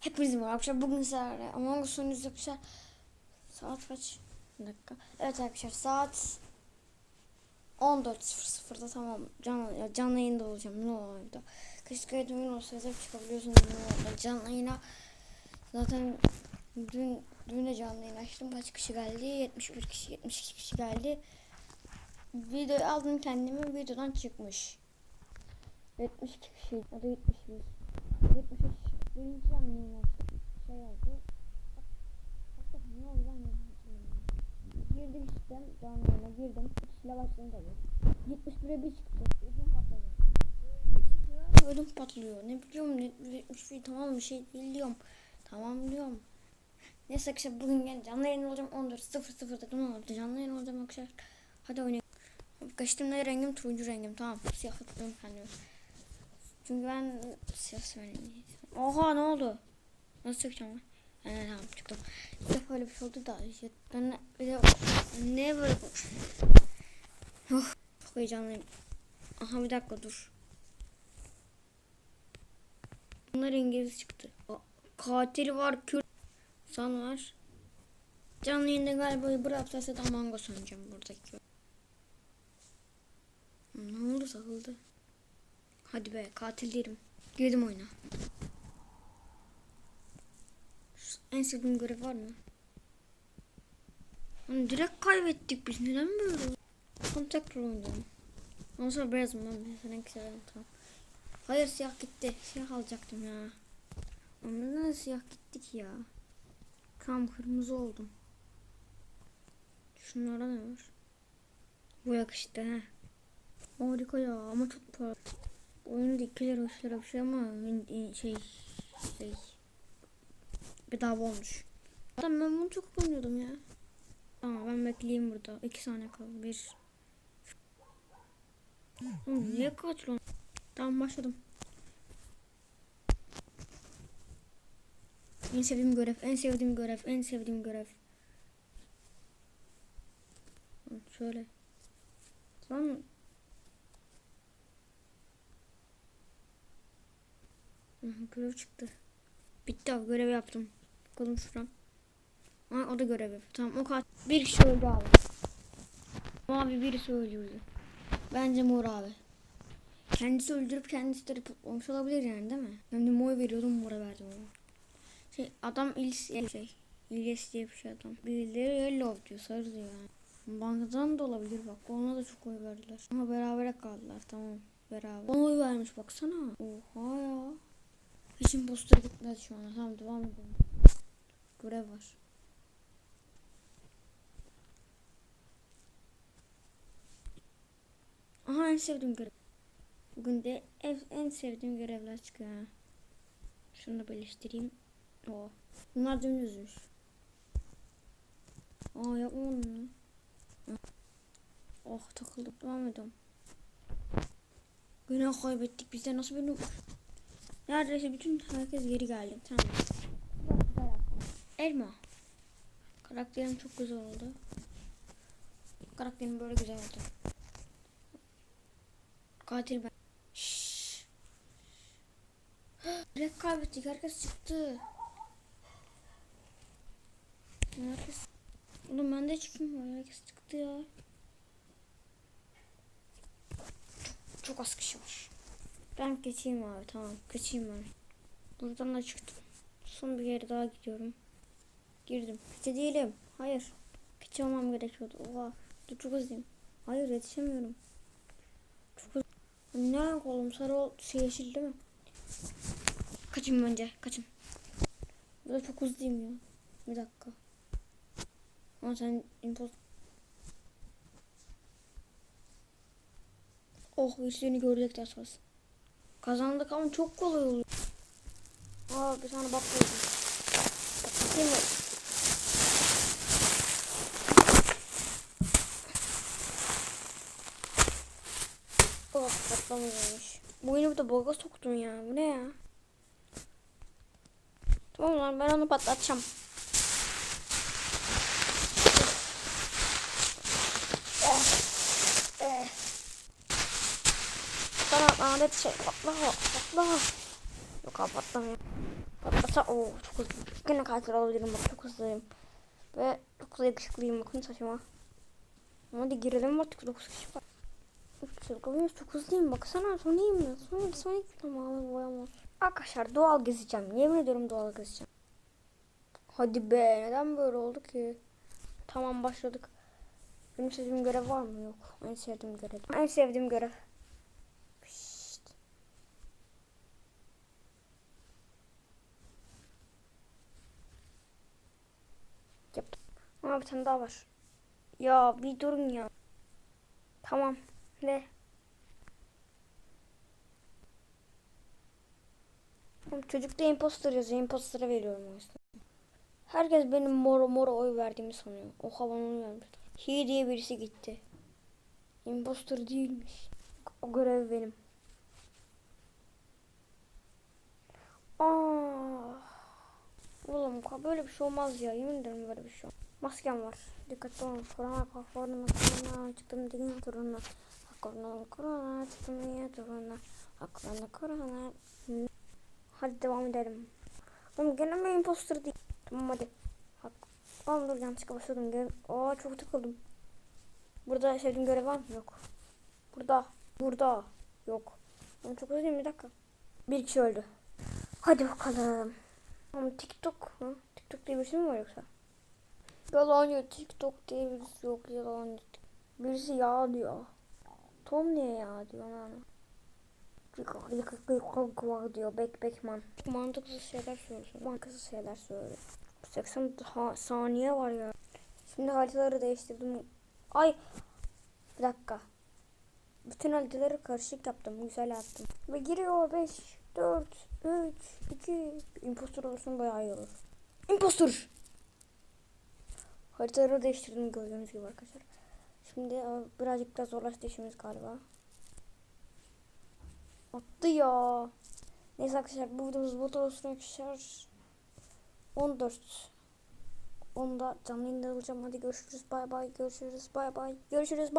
Hepinize merhaba arkadaşlar. Bugün sizlerle Among Us oynuyoruz arkadaşlar. Saat kaç? Bir dakika. Evet arkadaşlar saat 14.00'da tamam canlı, canlı yayında olacağım ne olur da. Keşke kayıt oyun olsa yazıp çıkabiliyorsunuz ne olur canlı yayına. Zaten dün, dün de canlı yayın açtım. Kaç kişi geldi? 71 kişi 72 kişi geldi. Video aldım kendimi videodan çıkmış. 72 kişi ya da 71. 73 birinci açtım. Şey oldu. Hatta ne oldu ben. Girdim sistem canlı yayına girdim. Kişiyle başladım tabii. 71'e bir çıktı. Ödüm patladı. Böyle bir patlıyor. Ne biliyorum ne 71 tamam bir şey değil diyorum. Tamam diyorum. Neyse arkadaşlar bugün gene canlı yayın olacağım 14.00'da ne oldu canlı yayın olacağım arkadaşlar. Hadi oynayalım. Kaçtım ne rengim turuncu rengim tamam siyah tuttum kendimi. Çünkü ben siyah söyleyeyim. Oha ne oldu? Nasıl çıkacağım ben? Evet tamam çıktım. Bir defa öyle bir şey oldu da işte ben bir de ne böyle oh, çok heyecanlıyım. Aha bir dakika dur. Bunlar İngiliz çıktı. Aa, Katil var, Kürt san var. Canlı yayında galiba bıraksa da Among Us oynayacağım buradaki. Ne oldu takıldı? Hadi be katil değilim. Girdim oyuna. En sevdiğim görev var mı? Hani direkt kaybettik biz. Neden böyle? Tamam tekrar oynayalım. Ondan sonra ben. Ben seninki severim tamam. Hayır siyah gitti. Siyah alacaktım ya. Neden siyah gittik ya? Tam kırmızı oldum. Şunlara ne var? Bu yakıştı he. Harika ya ama çok pahalı. Oyunda 2 lira 3 lira bir şey ama şey şey bedava olmuş. Zaten ben bunu çok oynuyordum ya. Tamam ben bekleyeyim burada. 2 saniye kaldı. 1 Oğlum niye kaç lan? Tamam başladım. En sevdiğim görev, en sevdiğim görev, en sevdiğim görev. Şöyle. Hı, Görev çıktı. Bitti abi görev yaptım. Kolum şuram. Ha, o da görev yaptı. Tamam o kadar. Bir kişi öldü abi. Abi birisi öldürdü. Bence Mor abi. Kendisi öldürüp kendisi de olmuş olabilir yani değil mi? Ben de Mor'a veriyordum Mor'a verdim onu. Şey adam İlyas şey. İlyas diye bir şey adam. Birileri yellow diyor sarı diyor yani. Bankadan da olabilir bak. Ona da çok oy verdiler. Ama berabere kaldılar tamam. Beraber. Ona oy vermiş baksana. Oha ya. Hiç impostor gitmedi şu anda. Tamam devam edelim. Görev var. Aha en sevdiğim görev. Bugün de ev, en sevdiğim görevler çıkıyor. Şunu da birleştireyim. O. Bunlar dümdüzmüş. Aa yapma onu. ya. Oh takıldım. Devam ediyorum. Yine kaybettik. Biz de nasıl bir? Neredeyse bütün herkes geri geldi. Tamam. Elma. Karakterim çok güzel oldu. Karakterim böyle güzel oldu. Katil ben. Şşş. Direkt kaybettik. Herkes çıktı. Herkes... Oğlum ben de çıktım. Herkes çıktı ya. Çok, çok az kişi var. Ben geçeyim abi tamam. Geçeyim ben. Buradan da çıktım. Son bir yere daha gidiyorum. Girdim. Keçe değilim. Hayır. Keçe olmam gerekiyordu. Oha. Dur çok hızlıyım. Hayır yetişemiyorum. Çok hızlı. Ne renk oğlum? Sarı ol şey yeşil değil mi? Kaçın önce. Kaçın. Burada çok hızlıyım ya. Bir dakika. Ama sen impost... Oh üstünü görecek de esas. Kazandık ama çok kolay oluyor. Aa bir tane bak. Bakayım mı? Patlamıyormuş. Bu oyunu bir de boga soktun ya. Bu ne ya? Tamam lan ben onu patlatacağım. Eh. Eh. Sana lanet şey patla patla. Yok abi patlamıyor. Patlasa o çok hızlı. Gene katil olabilirim bak çok hızlıyım. Ve çok da yakışıklıyım bakın saçıma. Hadi girelim artık 9 kişi var. Çılgınıyız çok hızlıyım baksana Sonic'im ben. Sonic Sonic tamam boyamaz. Arkadaşlar doğal gezeceğim. Yemin ediyorum doğal gezeceğim. Hadi be neden böyle oldu ki? Tamam başladık. Benim sevdiğim görev var mı? Yok. En sevdiğim görev. En sevdiğim görev. Pişt. Yaptım. Ama bir tane daha var. Ya bir durun ya. Tamam. Ne? Çocukta imposter yazıyor. Imposter'a veriyorum o yüzden. Herkes benim mor mora oy verdiğimi sanıyor. Oha bana onu vermişler. Hi diye birisi gitti. Imposter değilmiş. O görev benim. Aa. Oğlum böyle bir şey olmaz ya. Yemin ederim böyle bir şey. Maskem var. Dikkatli olun. Korona, korona, korona. Çıktım dünya turuna. Korona, korona. Çıktım dünya turuna. Korona. Hı. Hadi devam edelim. Oğlum gene mi imposter değil? Tamam hadi. Hak. Oğlum dur yanlışlıkla başladım. Gel. Aa çok tıkıldım. Burada sevdiğim görev var mı? Yok. Burada. Burada. Yok. Oğlum çok özledim bir dakika. Bir kişi öldü. Hadi bakalım. Ama TikTok mu? TikTok diye birisi mi var yoksa? Yalancı TikTok diye birisi yok yalancı. Birisi ya diyor. Tom niye ya diyor lan. diyor bek bekman. Mantıksız şeyler söylüyor. Mantıksız şeyler söylüyor. 80 ha- saniye var ya. Şimdi haritaları değiştirdim. Ay bir. Bütün haritaları karışık yaptım. Güzel yaptım. Ve giriyor 5, 4, 3, 2. Impostor olursun bayağı iyi olur. Impostor! Haritaları değiştirdim gördüğünüz gibi arkadaşlar. Şimdi e, birazcık daha zorlaştı işimiz galiba. Attı ya. Neyse arkadaşlar bu videomuz bu olsun arkadaşlar. 14. Onda canlı yayında olacağım. Hadi görüşürüz. Bay bay. Görüşürüz. Bay bay. Görüşürüz.